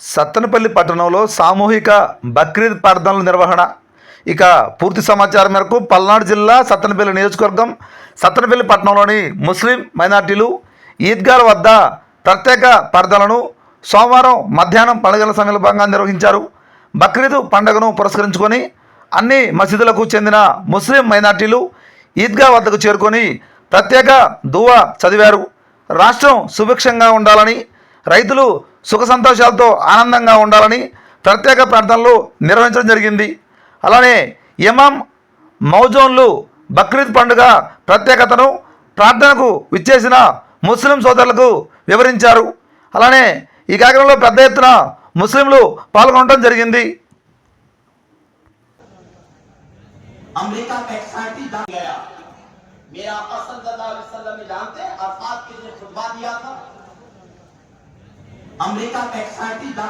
సత్తనపల్లి పట్టణంలో సామూహిక బక్రీద్ ప్రార్థనల నిర్వహణ. ఇక పూర్తి సమాచారం మేరకు పల్నాడు జిల్లా సత్తనపల్లి నియోజకవర్గం సత్తనపల్లి పట్టణంలోని ముస్లిం మైనార్టీలు ఈద్గాల వద్ద ప్రత్యేక ప్రార్థనలను సోమవారం మధ్యాహ్నం పండుగల సందర్భంగా నిర్వహించారు. బక్రీద్ పండుగను పురస్కరించుకొని అన్ని మసీదులకు చెందిన ముస్లిం మైనార్టీలు ఈద్గా వద్దకు చేరుకొని ప్రత్యేక దువా చదివారు. రాష్ట్రం సుభిక్షంగా ఉండాలని రైతులు సుఖ సంతోషాలతో ఆనందంగా ఉండాలని ప్రత్యేక ప్రార్థనలు నిర్వహించడం జరిగింది అలానే ఇమాం మౌజోన్లు బక్రీద్ పండుగ ప్రత్యేకతను ప్రార్థనకు విచ్చేసిన ముస్లిం సోదరులకు వివరించారు అలానే ఈ కార్యక్రమంలో పెద్ద ఎత్తున ముస్లింలు పాల్గొనడం జరిగింది अमेरिका का एक साइंटिस्ट जान गया मेरा आका सल्लल्लाहु अलैहि वसल्लम ने जानते हैं अरफात के लिए खुतबा दिया था अमेरिका का एक साइंटिस्ट जान